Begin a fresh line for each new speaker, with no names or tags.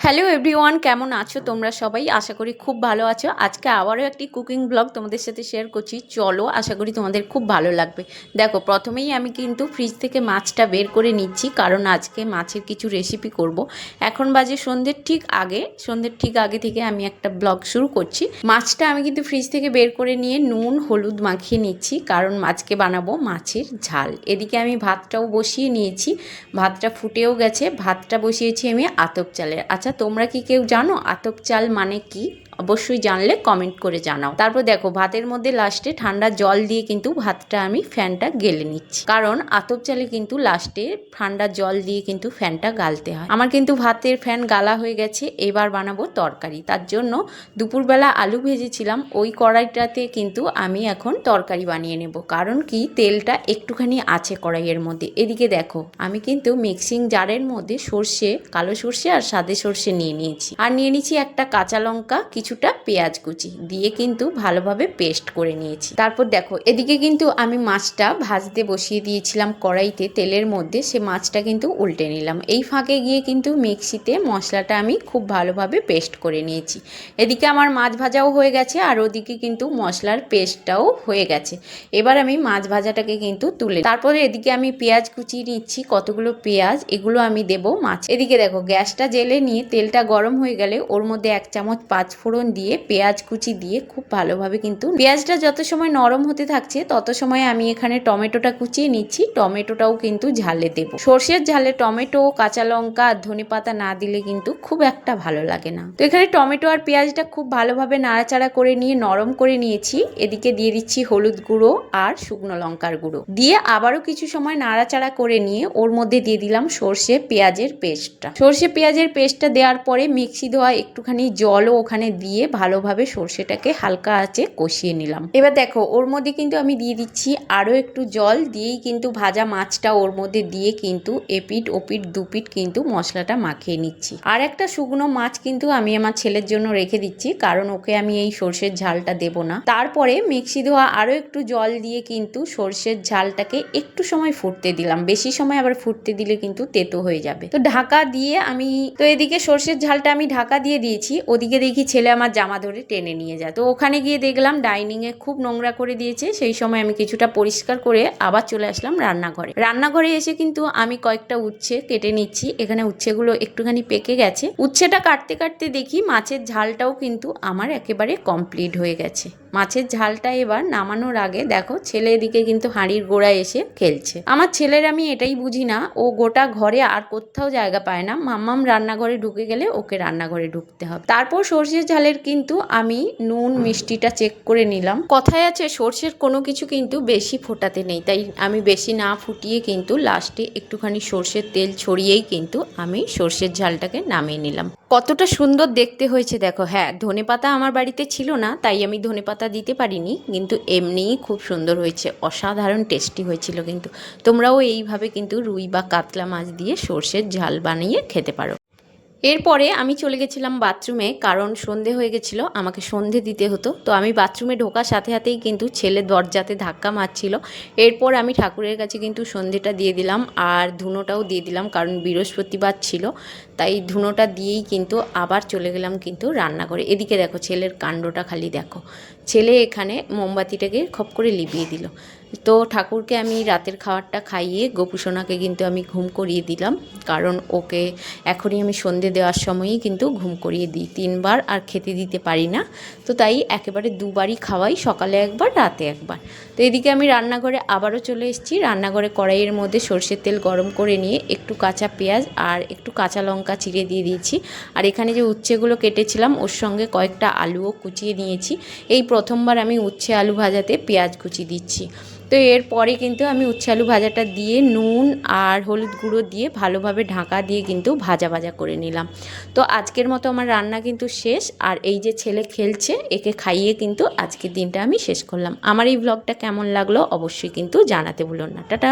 Hello everyone কেমন আছো তোমরা সবাই? আশা করি খুব ভালো আছো। আজকে আবারও একটি কুকিং ব্লগ তোমাদের সাথে শেয়ার করছি। চলো, আশা করি তোমাদের খুব ভালো লাগবে। দেখো, প্রথমেই আমি কিন্তু ফ্রিজ থেকে মাছটা বের করে নিচ্ছি, কারণ আজকে মাছের কিছু রেসিপি করব। এখন বাজে সন্ধ্যের ঠিক আগে, সন্ধ্যের ঠিক আগে থেকে আমি একটা ব্লগ শুরু করছি। মাছটা আমি কিন্তু ফ্রিজ থেকে বের করে নিয়ে নুন, হলুদ মাখিয়ে নিচ্ছি, কারণ মাছকে বানাবো মাছের ঝাল। এদিকে আমি ভাতটাও বসিয়ে নিয়েছি। ভাতটা ফুটেও গেছে। ভাতটা বসিয়েছি আমি আতপ চালের। আচ্ছা তোমরা কি কেউ জানো আতপ চাল মানে কি? অবশ্যই জানলে কমেন্ট করে জানাও। তারপর দেখো, ভাতের মধ্যে লাস্টে ঠান্ডা জল দিয়ে কিন্তু ভাতটা আমি ফ্যানটা গেলে নিচ্ছি। কারণ আতপ চালে কিন্তু লাস্টে ঠান্ডা জল দিয়ে কিন্তু ফ্যানটা গালতে হয়। আমার কিন্তু ভাতের ফ্যান গালা হয়ে গেছে, এবার বানাবো তরকারি। তার জন্য দুপুরবেলা আলু ভেজেছিলাম, ওই কড়াইটাতে কিন্তু আমি এখন তরকারি বানিয়ে নেব। কারণ কি, তেলটা একটুখানি আছে কড়াইয়ের মধ্যে। এদিকে দেখো, আমি কিন্তু মিক্সিং জারের মধ্যে সর্ষে, কালো সর্ষে আর সাদে সর্ষে নিয়ে নিয়েছি। আর নিয়ে নিয়েছি একটা কাঁচা লঙ্কা কিছুটা পেঁয়াজ কুচি দিয়ে কিন্তু ভালোভাবে পেস্ট করে নিয়েছি। তারপর দেখো, এদিকে কিন্তু আমি মাছটা ভাজতে বসিয়ে দিয়েছিলাম কড়াইতে তেলের মধ্যে, সে মাছটা কিন্তু উল্টে নিলাম। এই ফাঁকে গিয়ে কিন্তু মিক্সিতে মশলাটা আমি খুব ভালোভাবে পেস্ট করে নিয়েছি। এদিকে আমার মাছ ভাজাও হয়ে গেছে, আর ওদিকে কিন্তু মশলার পেস্টটাও হয়ে গেছে। এবার আমি মাছ ভাজাটাকে কিন্তু তুলে তারপরে এদিকে আমি পেঁয়াজ কুচিয়ে নিচ্ছি, কতগুলো পেঁয়াজ, এগুলো আমি দেব মাছ। এদিকে দেখো, গ্যাসটা জেলে নিয়ে তেলটা গরম হয়ে গেলে ওর মধ্যে এক চামচ পাঁচ ফোড়ন দিয়ে, পেঁয়াজ কুচি দিয়ে খুব ভালোভাবে কিন্তু পেঁয়াজটা যত সময় নরম হতে থাকছে, তত সময় আমি এখানে টমেটোটা কুচিয়ে নিচ্ছি। টমেটোটাও কিন্তু ঝালে দেব। সর্ষের ঝালে টমেটো, কাঁচা লঙ্কা আর ধনে পাতা না দিলে কিন্তু খুব একটা ভালো লাগে না। তো এখানে টমেটো আর পেঁয়াজটা খুব ভালোভাবে নাড়াচাড়া করে নিয়ে, নরম করে নিয়েছি। এদিকে দিয়ে দিচ্ছি হলুদ গুঁড়ো আর শুকনো লঙ্কার গুঁড়ো। দিয়ে আবারও কিছু সময় নাড়াচাড়া করে নিয়ে, ওর মধ্যে দিয়ে দিলাম সর্ষে পেঁয়াজের পেস্টটা। সর্ষে পেঁয়াজের পেস্টটা দেওয়ার পরে মিক্সি দেওয়া একটুখানি জলও ওখানে দিয়ে ভালোভাবে সর্ষেটাকে হালকা আঁচে কষিয়ে নিলাম। এবার দেখো, ওর মধ্যে কিন্তু আমি দিয়ে দিচ্ছি আরও একটু জল, দিয়েই কিন্তু ভাজা মাছটা ওর মধ্যে দিয়ে কিন্তু এপিট ওপিট দুপিট কিন্তু মশলাটা মাখিয়ে নিচ্ছি। আর একটা শুকনো মাছ কিন্তু আমি আমার ছেলের জন্য রেখে দিচ্ছি, কারণ ওকে আমি এই সর্ষের ঝালটা দেব না। তারপরে মিক্সি ধোয়া আরও একটু জল দিয়ে কিন্তু সর্ষের ঝালটাকে একটু সময় ফুটতে দিলাম। বেশি সময় আবার ফুটতে দিলে কিন্তু তেতো হয়ে যাবে। তো ঢাকা দিয়ে আমি, তো এদিকে সর্ষের ঝালটা আমি ঢাকা দিয়ে দিয়েছি, ওদিকে দেখি ছেলে আমার জামা ধরে টেনে নিয়ে যায়। তো ওখানে গিয়ে দেখলাম ডাইনিংয়ে খুব নোংরা করে দিয়েছে, সেই সময় আমি কিছুটা পরিষ্কার করে আবার চলে আসলাম রান্নাঘরে। রান্নাঘরে এসে কিন্তু আমি কয়েকটা উচ্ছে কেটে নিচ্ছি, এখানে উচ্ছেগুলো একটুখানি পেকে গেছে। উচ্ছেটা কাটতে কাটতে দেখি মাছের ঝালটাও কিন্তু আমার একেবারে কমপ্লিট হয়ে গেছে। মাছের ঝালটা এবার নামানোর আগে দেখো, ছেলে এদিকে কিন্তু হাঁড়ির গোড়ায় এসে খেলছে। আমার ছেলের আমি এটাই বুঝি না, ও গোটা ঘরে আর কোথাও জায়গা পায় না। মাম্মাম রান্নাঘরে ঢুকে গেলে ওকে রান্নাঘরে ঢুকতে হবে। তারপর সর্ষের ঝালের কিন্তু আমি নুন, মিষ্টিটা চেক করে নিলাম। কথায় আছে, সর্ষের কোনো কিছু কিন্তু বেশি ফোটাতে নেই, তাই আমি বেশি না ফুটিয়ে কিন্তু লাস্টে একটুখানি সর্ষের তেল ছড়িয়েই কিন্তু আমি সর্ষের ঝালটাকে নামিয়ে নিলাম। কতটা সুন্দর দেখতে হয়েছে, দেখো। হ্যাঁ ধনে পাতা আমার বাড়িতে ছিল না, তাই আমি ধনে পাতা দিতে পারিনি, কিন্তু এমনিই খুব সুন্দর হয়েছে। অসাধারণ টেস্টি হয়েছিল কিন্তু। তোমরাও এইভাবে কিন্তু রুই বা কাতলা মাছ দিয়ে সর্ষের ঝাল বানিয়ে খেতে পারো। এরপরে আমি চলে গেছিলাম বাথরুমে, কারণ সন্ধে হয়ে গেছিল, আমাকে সন্ধে দিতে হতো। তো আমি বাথরুমে ঢোকার সাথে সাথেই কিন্তু ছেলে দরজাতে ধাক্কা মারছিল। এরপর আমি ঠাকুরের কাছে কিন্তু সন্ধেটা দিয়ে দিলাম, আর ধুনোটাও দিয়ে দিলাম, কারণ বৃহস্পতিবার ছিল। তাই ধুনোটা দিয়েই কিন্তু আবার চলে গেলাম কিন্তু রান্না করে এদিকে দেখো, ছেলের কাণ্ডটা খালি দেখো। ছেলে এখানে মোমবাতিটাকে খপ করে লিপিয়ে দিল। তো ঠাকুরকে আমি রাতের খাবারটা খাইয়ে গোপুসোনাকে কিন্তু আমি ঘুম করিয়ে দিলাম। কারণ ওকে এখনই আমি সন্ধে দেওয়ার সময়ই কিন্তু ঘুম করিয়ে দিই। তিনবার আর খেতে দিতে পারি না। তো তাই একেবারে দুবারই খাওয়াই, সকালে একবার, রাতে একবার। তো এদিকে আমি রান্নাঘরে আবারও চলে এসেছি। রান্নাঘরে কড়াইয়ের মধ্যে সর্ষের তেল গরম করে নিয়ে একটু কাঁচা পেঁয়াজ আর একটু কাঁচা লঙ্কা চিড়ে দিয়ে দিয়েছি। আর এখানে যে উচ্ছেগুলো কেটেছিলাম, ওর সঙ্গে কয়েকটা আলুও কুচিয়ে নিয়েছি। এই প্রথমবার আমি উচ্ছে আলু ভাজাতে পেঁয়াজ কুচি দিচ্ছি। তো এরপরে কিন্তু আমি উচ্ছালু ভাজাটা দিয়ে নুন আর হলুদ গুঁড়ো দিয়ে ভালোভাবে ঢাকা দিয়ে কিন্তু ভাজা ভাজা করে নিলাম। তো আজকের মতো আমার রান্না কিন্তু শেষ। আর এই যে ছেলে খেলছে, একে খাইয়ে কিন্তু আজকের দিনটা আমি শেষ করলাম। আমার এই ব্লগটা কেমন লাগল অবশ্যই কিন্তু জানাতে ভুলো না। টাটা!